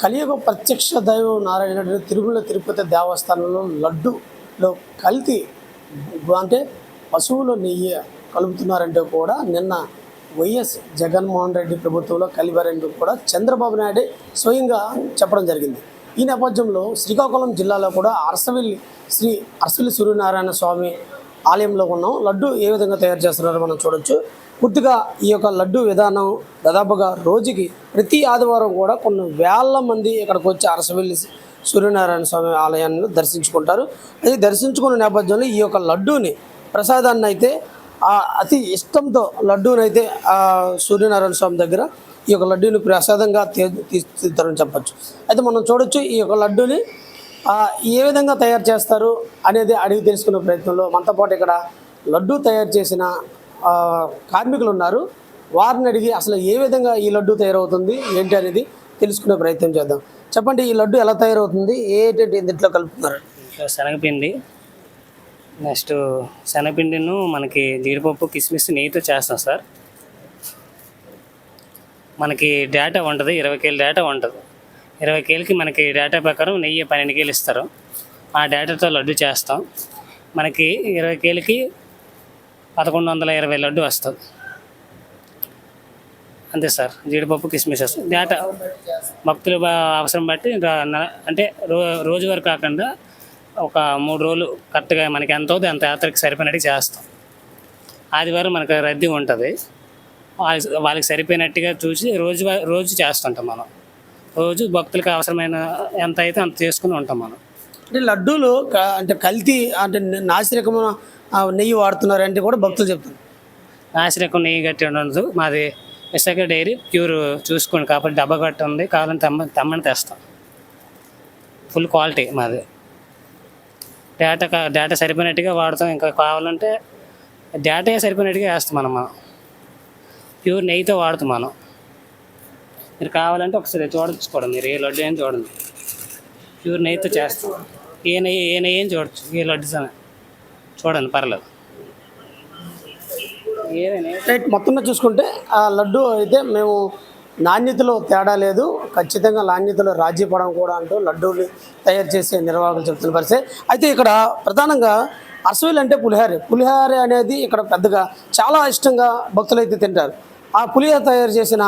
కలియుగ ప్రత్యక్ష దైవం నారాయణుడు తిరుమల తిరుపతి దేవస్థానంలో లడ్డులో కల్తీ అంటే పశువులు నెయ్యి కలుపుతున్నారంటే కూడా నిన్న వైఎస్ జగన్మోహన్ రెడ్డి ప్రభుత్వంలో కలిపారంటూ కూడా చంద్రబాబు నాయుడు స్వయంగా చెప్పడం జరిగింది. ఈ నేపథ్యంలో శ్రీకాకుళం జిల్లాలో కూడా అరసవిల్లి శ్రీ అరసవిల్లి సూర్యనారాయణ స్వామి ఆలయంలో ఉన్నాం. లడ్డు ఏ విధంగా తయారు చేస్తున్నారో మనం చూడొచ్చు. పూర్తిగా ఈ యొక్క లడ్డు విధానం దాదాపుగా రోజుకి ప్రతి ఆదివారం కూడా కొన్ని వేల మంది ఇక్కడికి వచ్చి అరసవెల్లి సూర్యనారాయణ స్వామి ఆలయాన్ని దర్శించుకుంటారు. అది దర్శించుకున్న నేపథ్యంలో ఈ యొక్క లడ్డూని ప్రసాదాన్ని అయితే ఆ అతి ఇష్టంతో లడ్డూని అయితే సూర్యనారాయణ స్వామి దగ్గర ఈ యొక్క లడ్డూని ప్రసాదంగా తీ- తీస్తారని చెప్పచ్చు. అయితే మనం చూడొచ్చు ఈ యొక్క లడ్డూని ఏ విధంగా తయారు చేస్తారు అనేది అడిగి తెలుసుకునే ప్రయత్నంలో మనతో పాటు ఇక్కడ లడ్డూ తయారు చేసిన కార్మికులు ఉన్నారు. వారిని అడిగి అసలు ఏ విధంగా ఈ లడ్డు తయారవుతుంది ఏంటి అనేది తెలుసుకునే ప్రయత్నం చేద్దాం. చెప్పండి ఈ లడ్డు ఎలా తయారవుతుంది ఏంటంటే దీంట్లో కలుపుతున్నారు? శనగపిండి నెక్స్ట్ శనగపిండిను మనకి జీడిపప్పు కిస్మిస్ నెయ్యితో చేస్తాం సార్. మనకి డేటా ఉంటుంది ఇరవై కేజీ డేటా ఉంటుంది. ఇరవై కేలకి మనకి డేటా ప్రకారం నెయ్యి పన్నెండు కేలు ఇస్తారు. ఆ డేటాతో లడ్డు చేస్తాం. మనకి ఇరవై కేలకి పదకొండు వందల ఇరవై లడ్డు వస్తుంది. అంతే సార్. జీడిపప్పు కిస్మిస్ వస్తుంది డేటా భక్తుల అవసరం బట్టి అంటే రో రోజువారు కాకుండా ఒక మూడు రోజులు కరెక్ట్గా మనకి ఎంత అవుతుంది అంత యాత్రకి సరిపోయినట్టు చేస్తాం. ఆదివారం మనకు రద్దీ ఉంటుంది. వాళ్ళకి వాళ్ళకి సరిపోయినట్టుగా చూసి రోజు రోజు చేస్తుంటాం మనం. రోజు భక్తులకు అవసరమైన ఎంత అయితే అంత చేసుకుని ఉంటాం మనం. అంటే లడ్డూలు అంటే కల్తీ అంటే నాసిరకమైన నెయ్యి వాడుతున్నారు అంటే కూడా భక్తులు చెప్తున్నారు. నాసిరకం నెయ్యి గట్టి ఉండదు మాది విశాఖ డైరీ ప్యూర్ చూసుకోండి కాబట్టి డబ్బా గట్టి ఉంది కావాలని తెమ్మ తెమ్మని తెస్తాం. ఫుల్ క్వాలిటీ మాది. డేటా డేటా సరిపోయినట్టుగా వాడతాం ఇంకా కావాలంటే డేటా సరిపోయినట్టుగా వేస్తాం మనం మనం. ప్యూర్ నెయ్యితో వాడుతాం మనం. మీరు కావాలంటే ఒకసారి చూడొచ్చు కూడా మీరు ఏ లడ్డు ఏం చూడండి ప్యూర్ నెయ్యితో చేస్తాం. ఏ నెయ్యి ఏ నెయ్యి అని చూడొచ్చు ఏ లడ్డు సరే. చూడండి పర్లేదు. ఏదైనా రైట్ మొత్తంగా చూసుకుంటే ఆ లడ్డు అయితే మేము నాణ్యతలో తేడా లేదు. ఖచ్చితంగా నాణ్యతలో రాజీ పడం కూడా అంటూ లడ్డూని తయారు చేసే నిర్వాహకులు చెప్తున్న పరిస్థితి. అయితే ఇక్కడ ప్రధానంగా అసలు అంటే పులిహారే. పులిహారే అనేది ఇక్కడ పెద్దగా చాలా ఇష్టంగా భక్తులు అయితే తింటారు. ఆ పులిహార తయారు చేసిన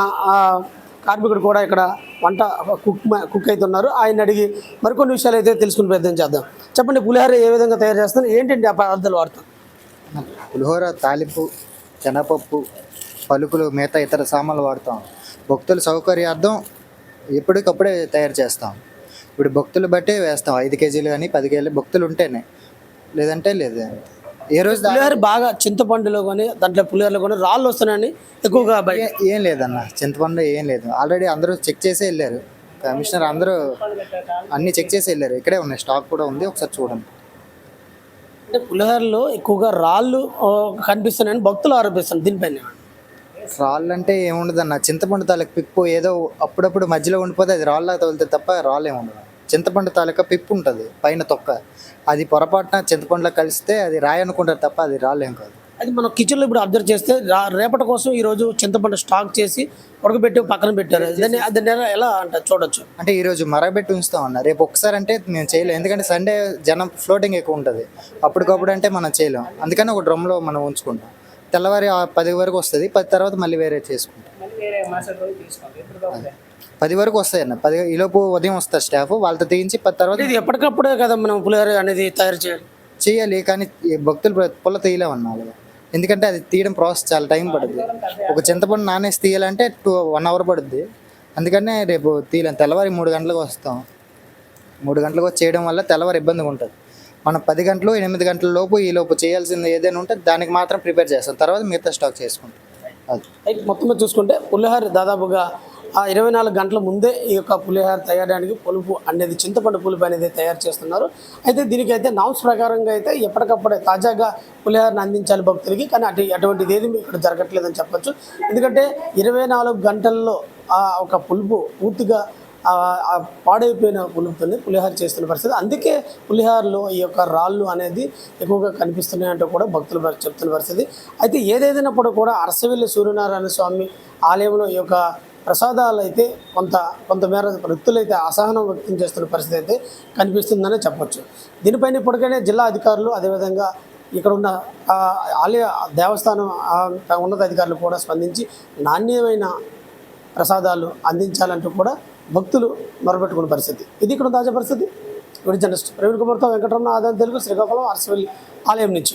కార్మికుడు కూడా ఇక్కడ వంట కుక్ కుక్ అయితే ఉన్నారు ఆయన అడిగి మరికొన్ని విషయాలు అయితే తెలుసుకుని ప్రయత్నం చేద్దాం. చెప్పండి పులిహోర ఏ విధంగా తయారు చేస్తారు ఏంటంటే ఆ పదార్థాలు వాడతాం పులిహోర తాలింపు శనగపప్పు పలుకులు మిగతా ఇతర సామాన్లు వాడతాం. భక్తుల సౌకర్యార్థం ఎప్పటికప్పుడే తయారు చేస్తాం. ఇప్పుడు భక్తులు బట్టే వేస్తాం. ఐదు కేజీలు కానీ పది కేజీలు భక్తులు ఉంటేనే. లేదంటే లేదు. ఏ రోజు పులిహోర బాగా చింతపండులో కానీ దాంట్లో పులిహోరలో కానీ రాళ్ళు వస్తున్నాయని ఎక్కువగా ఏ- లేదన్న చింతపండు ఏం లేదు. ఆల్రెడీ అందరూ చెక్ చేసే వెళ్ళారు. కమిషనర్ అందరూ అన్నీ చెక్ చేసి వెళ్ళారు. ఇక్కడే ఉన్నాయి స్టాక్ కూడా ఉంది ఒకసారి చూడండి. అంటే పులిహోరలో ఎక్కువగా రాళ్ళు కనిపిస్తున్నాయని భక్తులు ఆరోపిస్తున్నారు దీనిపైన. రాళ్ళు అంటే ఏముండదు అన్న చింతపండు తాలూకు పిప్పు ఏదో అప్పుడప్పుడు మధ్యలో ఉండిపోతే అది రాళ్ళ తగులుతుంది తప్ప రాళ్ళు ఏముండదు చింతపండు తాలూకా పిప్పు ఉంటుంది పైన తొక్క. అది పొరపాటున చింతపండులో కలిస్తే అది రాయి అనుకుంటారు తప్ప అది ఏం కాదు. అది మనం కిచెన్లో ఇప్పుడు అబ్జర్వ్ చేస్తే రేపటి కోసం ఈ రోజు చింతపండు స్టాక్ చేసి ఉడకబెట్టి పక్కన పెట్టారు. దాన్ని దాన్ని ఎలా ఎలా అంటారు చూడొచ్చు? అంటే ఈరోజు మరగబెట్టి ఉంచుతాం అన్న రేపు ఒకసారి అంటే మేము చేయలేం. ఎందుకంటే సండే జనం ఫ్లోటింగ్ ఎక్కువ ఉంటుంది. అప్పటికప్పుడు అంటే మనం చేయలేం. అందుకని ఒక డ్రమ్లో మనం ఉంచుకుంటాం. తెల్లవారి పది వరకు వస్తుంది. పది తర్వాత మళ్ళీ వేరే చేసుకుంటాం. పది వరకు వస్తాయి అన్న. పది ఈలోపు ఉదయం వస్తారు స్టాఫ్. వాళ్ళతో తీయించి పది తర్వాత ఇది ఎప్పటికప్పుడే కదా మనం పులిహోర అనేది తయారు చేయాలి. చేయాలి కానీ ఈ భక్తులు పుల్ల తీయలేమన్నా ఎందుకంటే అది తీయడం ప్రాసెస్ చాలా టైం పడుతుంది ఒక చింతపండు నానేసి తీయాలంటే టూ వన్ అవర్ పడుద్ది. అందుకనే రేపు తీయలేం. తెల్లవారి మూడు గంటలకు వస్తాం. మూడు గంటలకు వచ్చి చేయడం వల్ల తెల్లవారి ఇబ్బందిగా ఉంటుంది. మనం పది గంటలు ఎనిమిది గంటల లోపు ఈ లోపు చేయాల్సింది ఏదైనా ఉంటే దానికి మాత్రం ప్రిపేర్ చేస్తాం. తర్వాత మిగతా స్టాక్ చేసుకుంటాం. మొత్తం మీద చూసుకుంటే పులిహోర దాదాపుగా ఆ ఇరవై నాలుగు గంటల ముందే ఈ యొక్క పులిహోర తయారడానికి పులుపు అనేది చింతపండు పులుపు అనేది తయారు చేస్తున్నారు. అయితే దీనికైతే నామ్స్ ప్రకారంగా అయితే ఎప్పటికప్పుడే తాజాగా పులిహోరను అందించాలి భక్తులకి. కానీ అటు అటువంటిది ఏది ఇక్కడ జరగట్లేదని చెప్పొచ్చు. ఎందుకంటే ఇరవై నాలుగు గంటల్లో ఆ ఒక పులుపు పూర్తిగా పాడైపోయిన పులుపుతోనే పులిహార చేస్తున్న పరిస్థితి. అందుకే పులిహోరలో ఈ యొక్క రాళ్ళు అనేది ఎక్కువగా కనిపిస్తున్నాయంటూ కూడా భక్తులు చెప్తున్న పరిస్థితి. అయితే ఏదేదైనప్పుడు కూడా అరసవెల్లి సూర్యనారాయణ స్వామి ఆలయంలో ఈ యొక్క ప్రసాదాలు అయితే కొంత కొంతమేర వృత్తులు అయితే అసహనం వ్యక్తం చేస్తున్న పరిస్థితి అయితే కనిపిస్తుందనే చెప్పొచ్చు. దీనిపైన ఇప్పటికైనా జిల్లా అధికారులు అదేవిధంగా ఇక్కడ ఉన్న ఆలయ దేవస్థానం ఉన్నతాధికారులు ఉన్నత అధికారులు కూడా స్పందించి నాణ్యమైన ప్రసాదాలు అందించాలంటూ కూడా భక్తులు మొరపెట్టుకున్న పరిస్థితి. ఇది ఇక్కడ తాజా పరిస్థితి. ఇప్పుడు జర్నలిస్ట్? ప్రవీణ్ కుమార్తో వెంకటరమణ ఆదాయం తెలుగు శ్రీకాకుళం అరసవల్లి ఆలయం నుంచి.